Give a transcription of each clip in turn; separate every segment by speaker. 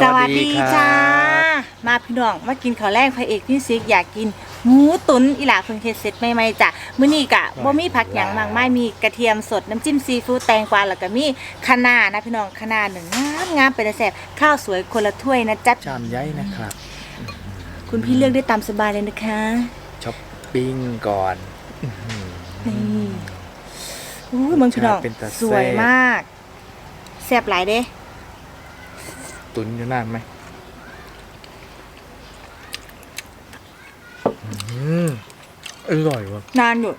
Speaker 1: สวัสดีจ้า มาพี่น้องมากินข้าวแรงพระเอกพี่ซิกอยากกินหมูตุ๋นอีหลาเพิ่งเฮ็ดเสร็จใหม่ๆจ้ะมื้อนี้กะบ่มีผักหยังมากมายมีกระเทียมสดน้ำจิ้มซีฟู้ดแตงกวาแล้วก็มีคะน้านะพี่น้องคะน้าหนึ่งงามงามเป็นแซ่บข้าวสวยคนละถ้วยนะจ๊ะ
Speaker 2: ชามใหญ่นะครับ
Speaker 1: คุณพี่เลือกได้ตามสบายเลยนะคะ
Speaker 2: ช้อปปิ้งก่อน
Speaker 1: นี่อู้ยมึงพี่น้อง
Speaker 2: เป็นตาแซ่บ
Speaker 1: สวยมากแซ่บหลายเด้
Speaker 2: ตุนอยู่นานไหมอืมอร่อยว่ะ
Speaker 1: นานอยู่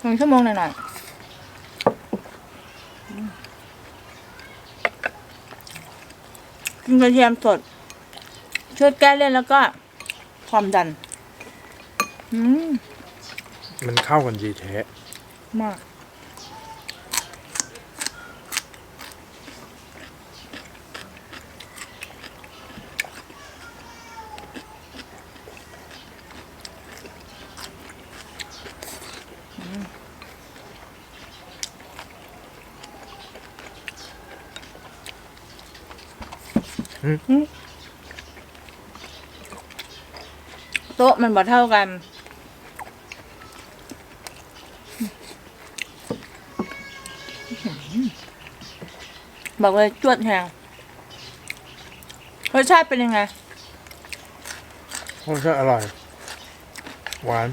Speaker 1: หนึ่งชั่วโมงหน่อยๆกินกระเทียมสด ช่วยแก้เลี่ยนแล้วก็ความดัน อืม
Speaker 2: มันเข้ากันดีแท้
Speaker 1: มาก โต๊ะมันบ่เท่ากัน บอกเลยจวดแหงรสชาติเป็นยังไง
Speaker 2: รสชาติอร่อย หวาน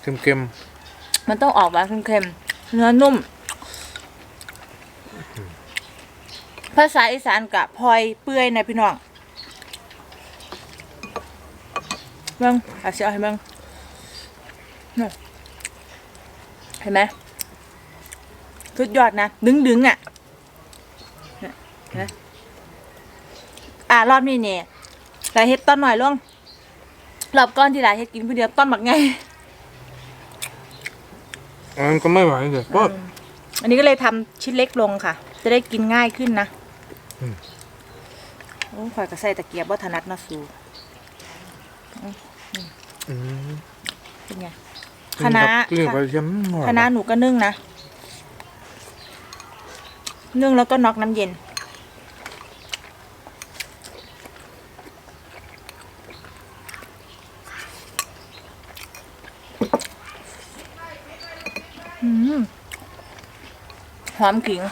Speaker 2: เค็ม
Speaker 1: มันต้องออกหวานเค็มๆ เนื้อนุ่ม ภาษาอีสานกะพลอยเปื่อยนะพี่น้องเบิ้งอาเสียให้เบิ้งนี่เห็นไหมสุดยอดนะ ดึงดึงๆอะเนี่ยเห็นไหมอ่ารอบนี้เนี่ยลาเฮ็ดต้นหน่อยลงรอบก้อนที่ลาเฮ็ดกินผู้เดียวต้นหมักไง
Speaker 2: ๆอันนั้นก็ไม่หวานเลยเพราะ
Speaker 1: อันนี้ก็เลยทำชิ้นเล็กลงค่ะ จะได้กินง่ายขึ้นนะ
Speaker 2: อืม
Speaker 1: โอ้ข่อยก็ใส่ตะเกียบว่าถนัดเนาะสู
Speaker 2: อืม
Speaker 1: เป็นไงคณะ
Speaker 2: เรียกว่าเค็มหวาน
Speaker 1: คณะหนูก็นึ่งนะ นึ่งแล้วก็น็อกน้ำเย็นอืมหอมขิง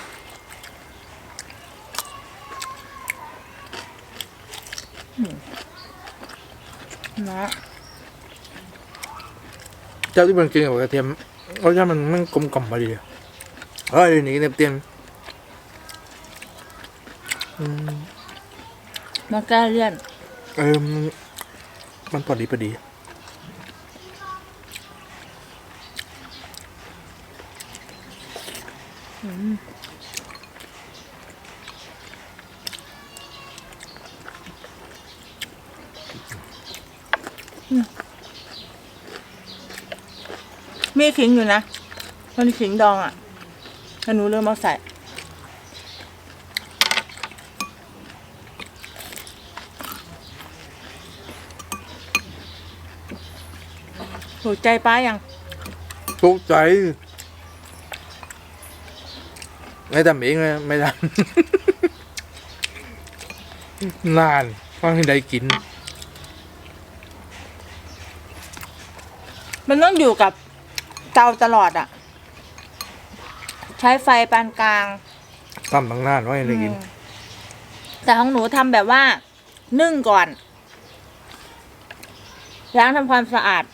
Speaker 1: นะ
Speaker 2: เจ้าที่มันกินกับกระเทียมรสชาติมันมันกลมกล่อมพอดีอะเฮ้ยหนีเต็มเต็มๆอืม
Speaker 1: มาแก้เลี่ยน
Speaker 2: เออมันมันพอดีพอดี
Speaker 1: มี ขิงอยู่นะมันขิงดองอะถ้าหนูเริ่มเอาใส่ถูกใจป้ายัง
Speaker 2: ทุกใจไม่ทำเองเลยไม่ทำ นานฟังให้ได้กิน
Speaker 1: มันต้องอยู่กับ เตาตลอดอะ ใช้ไฟปานกลาง
Speaker 2: ทำตั้งนานว่าให้ได้กิน
Speaker 1: อืมแต่ของหนูทำแบบว่า นึ่งก่อนล้างทำความสะอาด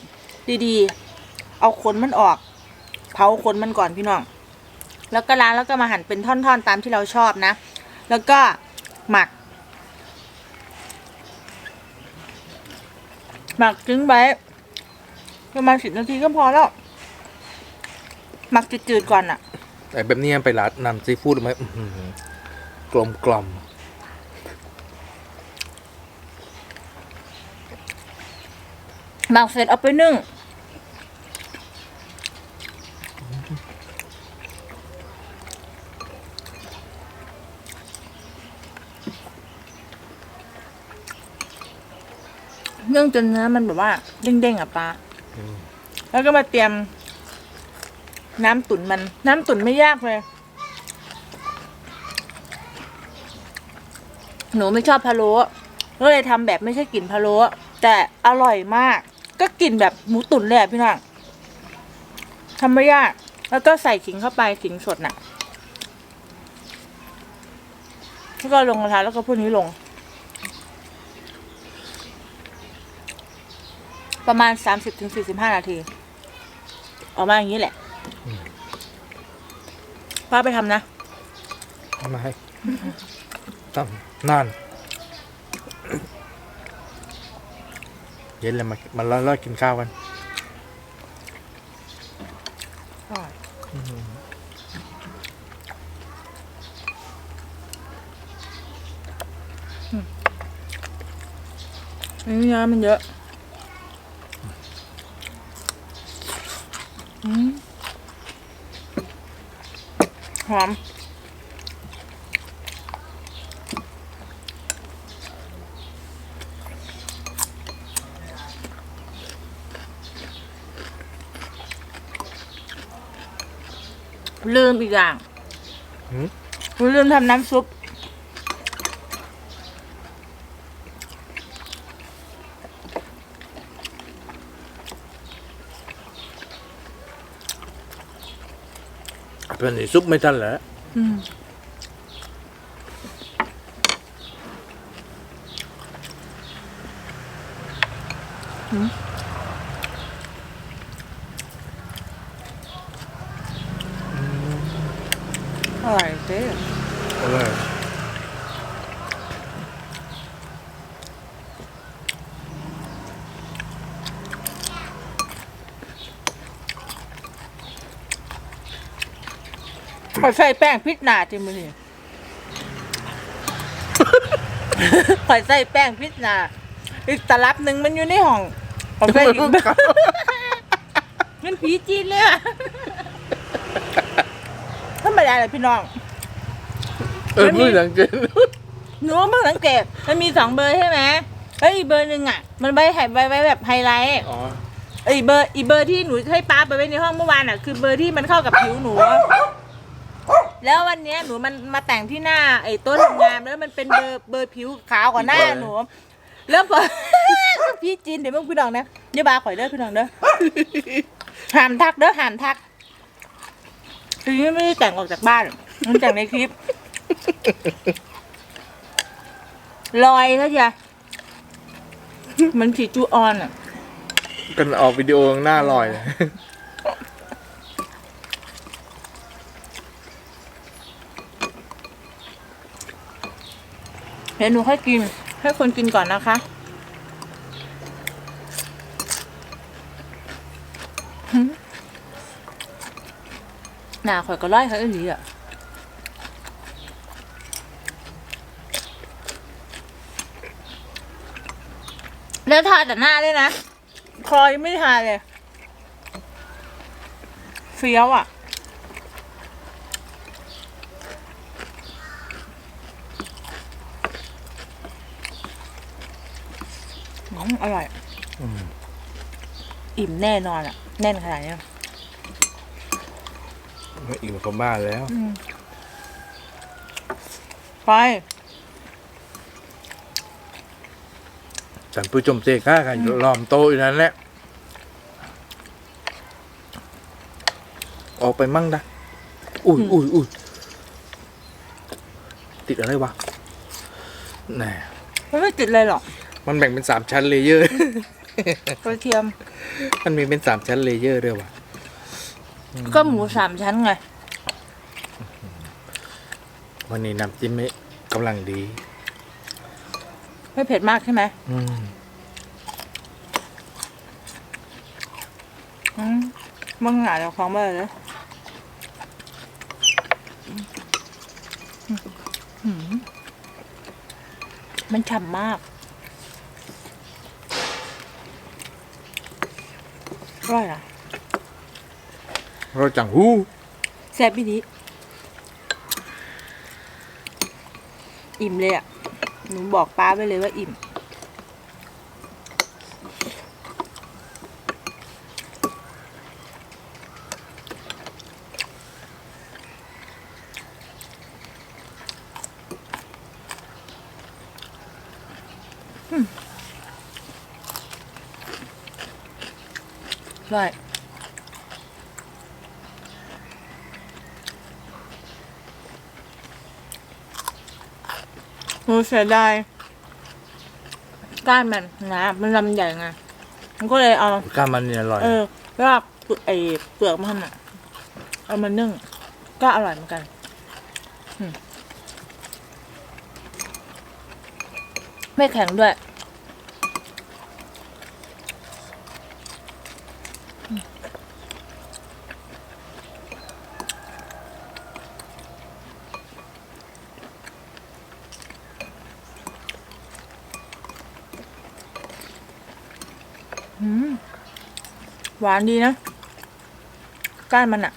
Speaker 1: ดีๆ เอาขนมันออก เผาขนมันก่อนพี่น้อง แล้วก็ล้างแล้วก็มาหั่นเป็นท่อนๆตามที่เราชอบนะ แล้วก็หมัก หมักทิ้งไว้ประมาณสิบนาทีก็พอแล้วห มักจืดๆก่อนอะ
Speaker 2: แต่แบบนี้ไปร้านนำซีฟู้ดไหมอื้อหือกลมกล่อม
Speaker 1: หมักเสร็จเอาไปนึ่ง นึ่งจนเนื้อมันแบบว่าเด้งๆอะปลาแล้วก็มาเตรียม น้ำตุ๋นมัน น้ำตุ๋นไม่ยากเลย หนูไม่ชอบพะโล้ก็เลยทำแบบไม่ใช่กลิ่นพะโล้แต่อร่อยมาก ก็กลิ่นแบบหมูตุ๋นเลยอะพี่น้องทำไม่ยาก แล้วก็ใส่ขิงเข้าไปขิงสดน่ะแล้วก็ลงกระทะแล้วก็พวกนี้ลง ประมาณสามสิบถึงสี่สิบห้านาที ออกมาอย่างนี้แหละ ป้าไปทำนะ
Speaker 2: ทำไมทำนาน เย็นเลยมามาล้อๆกินข้าวกัน
Speaker 1: อันนี้น้ำมันเยอะ หอม ลืมอีกอย่าง
Speaker 2: หืม
Speaker 1: หนูลืมทำน้ำซุป
Speaker 2: อนนี่ซุปไม่ทันเหรอ
Speaker 1: อืมหืมอร่อยเจ๊
Speaker 2: อร่อย
Speaker 1: ขอยใส่แป้งพริกหนาจิมือนี่ ขอยใส่แป้งพริกหนาอีกตลับหนึ่งมันอยู่ในห้องขอยใส่อีกมันผีจีนเลยอะธรรมดาเลยพี่น้อง
Speaker 2: เออ
Speaker 1: มันมี
Speaker 2: ไม่สังเกต
Speaker 1: หนูเพิ่งสังเกตมันมีสองเบอร์ใช่ไหมแล้วอีกเบอร์หนึ่งอะ มันไว้ไว้ไว้ไว้แบบไฮไลท์
Speaker 2: อ๋อ
Speaker 1: อีกเบอร์อีกเบอร์ที่หนูให้ป้าไปไว้ในห้องเมื่อวานอะ คือเบอร์ที่มันเข้ากับผิวหนู แล้ววันเนี้ยหนูมันมาแต่งที่หน้าไอ้โต๊ะทำงานแล้วมันเป็นเบอร์เบอร์ผิวขาวกว่าหน้าหนูแล้วพอ พี่จีนเดี๋ยวมึงพี่น้องนะเดี๋ยวบาข่อยเด้อพี่น้องเด้อห้ามทักเด้อห้ามทักทีนี้ไม่ได้แต่งออกจากบ้านมันแต่งในคลิปลอยเขาจะเหมันผีจูออนอะ
Speaker 2: กันออกวิดีโอหน้าลอยเลย
Speaker 1: ดี๋ยวหนูค่อยกิน ให้คนกินก่อนนะคะหึหน้าข่อยก็ร้อยเขาอีหลีอะแล้วทาแต่หน้าด้วยนะ คอยไม่ทาเลย เฟี้ยวอะ อืมอร่อย
Speaker 2: อืม
Speaker 1: อิ่มแน่นอนอะ แน่นขนาดเนี้ย
Speaker 2: อิ่มเขาบ้านแล้ว
Speaker 1: อืมไป
Speaker 2: ฉันผู้ชมเจก้ากันล้อมโตะอยู่นั้นแหละ ออกไปมั่งนะอุ้ยอุ้ยอุ้ยติดอะไรวะแหน่
Speaker 1: มันไม่ติดเลยหรอก
Speaker 2: มันแบ่งเป็นสามชั้นเลเยอร์
Speaker 1: กระเทียม
Speaker 2: มันมีเป็นสามชั้นเลเยอร์ด้วยวะ
Speaker 1: ก็หมูสามชั้นไง
Speaker 2: วันนี้น้ำจิ้มไม่กำลังดี
Speaker 1: ไม่เผ็ดมากใช่ไหม
Speaker 2: อืม
Speaker 1: อืมมึงหาเดี๋ยวของมาเลยอืมมันฉ่ำมาก ร่อยอะ
Speaker 2: เราจังหู
Speaker 1: แซ่บพี่นี้อิ่มเลยอะ หนูบอกป้าไปเลยว่าอิ่ม ใช่โหเสียดายก้านมันนะ มันลำใหญ่ไงมันก็เลยเอา
Speaker 2: ก้านมันเนี่ยอร่อย
Speaker 1: เออรากเปลือกไอเปลือกมันอะ เอามานึ่ง ก็อร่อยเหมือนกันอืมไม่แข็งด้วย หวานดีนะ ก้านมันอะ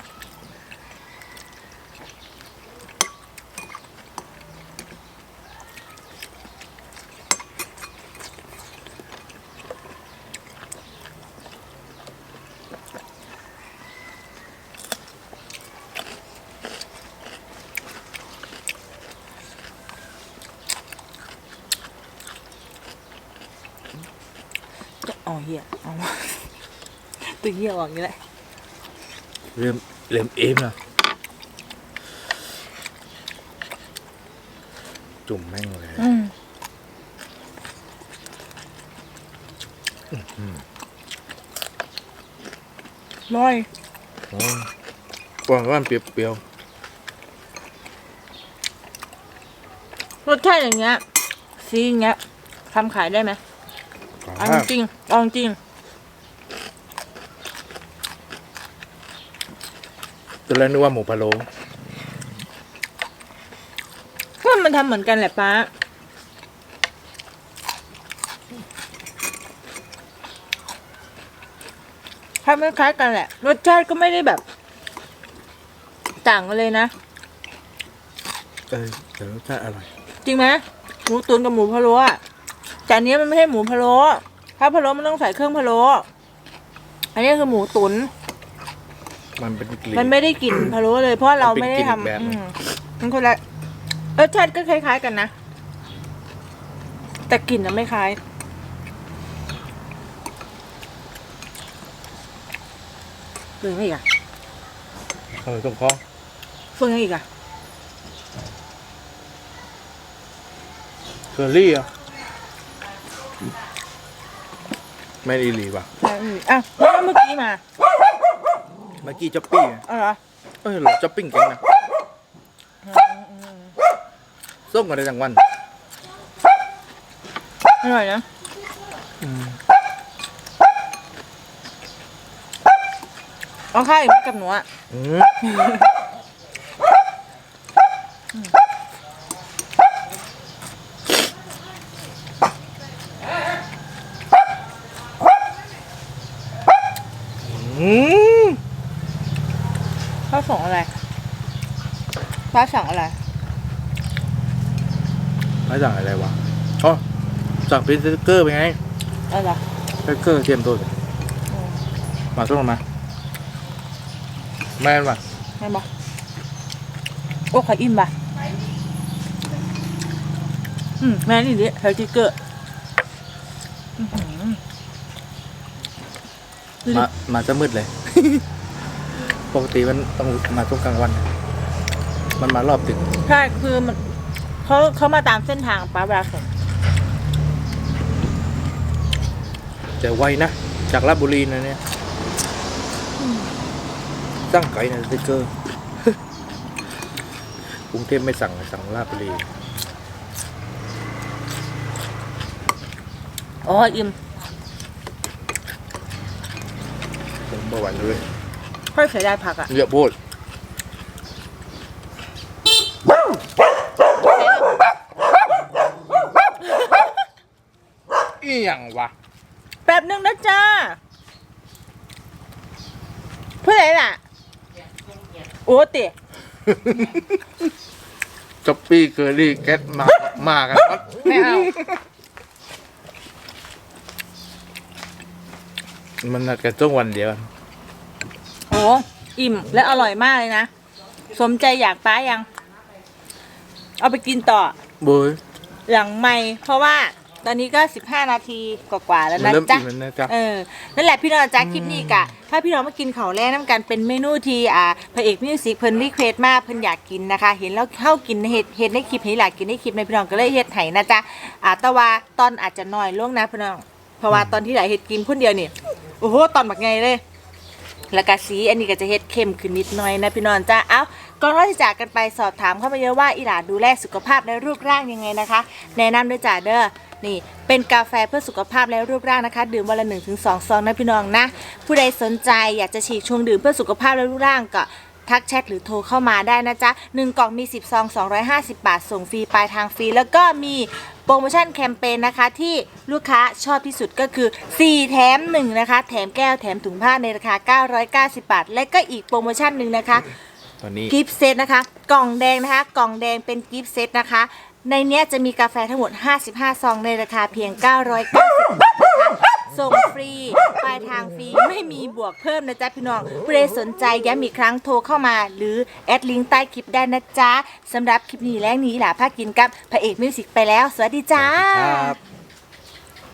Speaker 1: อ๋อเหี้ยเอามาตัวเหี้ยออกอย่างนี้แหละ
Speaker 2: เริ่มเริ่มเอ็มนะจุ่มแม่งเลย
Speaker 1: อืมร้อย
Speaker 2: โอ้ยกว่างว่านเปรี้ยว
Speaker 1: รสชาติอย่างเงี้ย ซีอย่างเงี้ยทำขายได้ไหม
Speaker 2: ๆ
Speaker 1: เอาจริงๆเอาจริง
Speaker 2: ตอนแรกนึกว่าหมูพะโล้
Speaker 1: ก็มันทำเหมือนกันแหละป้า ทำคล้ายๆกันแหละ รสชาติก็ไม่ได้แบบ ต่างกันเลยนะ
Speaker 2: เออแต่รสชาติอร่อย
Speaker 1: จริงไหมหมูตุ๋นกับหมูพะโล้อะ แต่อันนี้มันไม่ใช่หมูพะโล้ถ้าพะโล้มันต้องใส่เครื่องพะโล้อันนี้คือหมูตุ๋น
Speaker 2: มันเป็นกลิ่น
Speaker 1: มันไม่ได้กลิ่นพะโล้เลยเพราะเราไม่ได้
Speaker 2: มันเป็นกลิ่นอีกแบบ
Speaker 1: ทำ
Speaker 2: หนึ่
Speaker 1: อื
Speaker 2: ง
Speaker 1: มมันคนละรสชาติก็คล้าย ๆ กันนะแต่กลิ่นน่ะไม่คล้ายเฟืองอีกอะ
Speaker 2: เออตรงคอ
Speaker 1: เฟืองอีกอะ
Speaker 2: เคอรี่อะ แม่นอีหลีป่ะ
Speaker 1: ใช่อืมอะแล้วเมื่อกี้มา
Speaker 2: เมื่อกี้จ๊อปปี้ไง
Speaker 1: เอ๋อเหรอ
Speaker 2: เออเราจ๊อปปิ้งเก่งนะส้มกันได้ทั้งวัน
Speaker 1: อร่อยนะเอาข้าวอีกไหมกับหนูอะ
Speaker 2: อืมอืม
Speaker 1: ข้าว ส่งอะไรป้าสั่งอะไร
Speaker 2: ไม่สั่งอะไรวะอ๋อสั่งเป็นสติ๊กเกอร์ไปไง
Speaker 1: เออเหรอ
Speaker 2: สติ๊กเกอร์เตรียมตัวสิ
Speaker 1: อืม
Speaker 2: มาส่งมาแม่นว่ะ
Speaker 1: แม่นบอโอ้ขออิ่มป่ะอืมแม่นี่ดิเฮลติเกอร์อื้อหือดูดิ
Speaker 2: มามาจะมืดเลย ปกติมันต้องมาช่วงกลางวัน มันมารอบดึก
Speaker 1: ใช่คือมันเขาเขามาตามเส้นทางป้าเวลาส่ง
Speaker 2: แต่ไวนะ จากลาดบุรีนะเนี่ยสั่งไก่นะสติ๊กเกอร์กรุงเทพไม่สั่งสั่งลาดบุรี
Speaker 1: อ๋ออิ่ม
Speaker 2: ผมประวันเลย
Speaker 1: ค่อยเสียดายผักอะ
Speaker 2: เยอะโพูดอีหยังวะ
Speaker 1: แป๊บนึงนะจ้าเพื่ออะไรล่ะ โอ้ตะ
Speaker 2: จ็อปปี้เกอรี่แก๊สมามากันครับ
Speaker 1: ไม่เอา
Speaker 2: มันนัดกันช่วงวันเดียว
Speaker 1: อ้อิ่มและอร่อยมากเลยนะ สมใจอยากป้ายัง เอาไปกินต่อ
Speaker 2: บุย
Speaker 1: หลังไม่เพราะว่าตอนนี้ก็ 15 นาทีกว่าๆแล้ว
Speaker 2: มัน
Speaker 1: นะ
Speaker 2: เริ่ม
Speaker 1: จ๊ะ
Speaker 2: อิ่มแล้วนะจ๊ะ
Speaker 1: เออ นั่นแหละพี่น้องจ้าคลิปนี้กะ ถ้าพี่น้องมากินเขาวแรกน้ำกันเป็นเมนูที่อ่าพระเอกมิวสิกเพิ่นรีเควสมากเพิ่นอยากกินนะคะ เห็นแล้วเข้ากินเห็ดเห็ดในคลิปเห็นหลายกินในคลิปในพี่น้องก็เลยเฮ็ดให้นะจ๊ะอ่าแต่ว่าตอนอาจจะน้อยลงนะพี่น้องเพราะว่าตอนที่หลายเฮ็ดกินคนเดียวนี่ โอ้โหตอนบักไงเลย แล้วก็สีอันนี้ก็จะเฮ็ดเข้มขึ้นนิดหน่อยนะพี่น้องจ้าเอ้าก่อนที่จะจากกันไปสอบถามเข้ามาเยอะว่าอีหลาดูแลสุขภาพและรูปร่างยังไงนะคะ แนะนำด้วยจ้าเด้อนี่เป็นกาแฟเพื่อสุขภาพและรูปร่างนะคะ ดื่มวันละ1นถึงสซองนะพี่น้องนะ ผู้ใดสนใจอยากจะฉีกชงดื่มเพื่อสุขภาพและรูปร่างก็ ทักแชทหรือโทรเข้ามาได้นะจ๊ะ 1 กล่องมี 10ซอง250 บาท ส่งฟรีปลายทางฟรี แล้วก็มีโปรโมชั่นแคมเปญนะคะที่ลูกค้าชอบที่สุดก็คือ 4 แถม 1 นะคะ แถมแก้วแถมถุงผ้าในราคา 990 บาท และก็อีกโปรโมชั่นหนึ่งนะคะ
Speaker 2: ตอนนี้
Speaker 1: กิฟต์เซตนะคะ กล่องแดงนะคะ กล่องแดงเป็นกิฟต์เซตนะคะ ในเนี้ยจะมีกาแฟทั้งหมด 55 ซองในราคาเพียง 990บาทนะคะ ส่งฟรีปลายทางฟรีไม่มีบวกเพิ่มนะจ๊ะพี่น้องผู้ใดสนใจย้ำอีกครั้งโทรเข้ามา หรือแอดลิงก์ใต้คลิปได้นะจ๊ะสำหรับคลิปนี้แรงนี้หล่ะภาคกินกับพระเอกมิวสิกไปแล้ว สวัสดีจ้า
Speaker 2: ครับ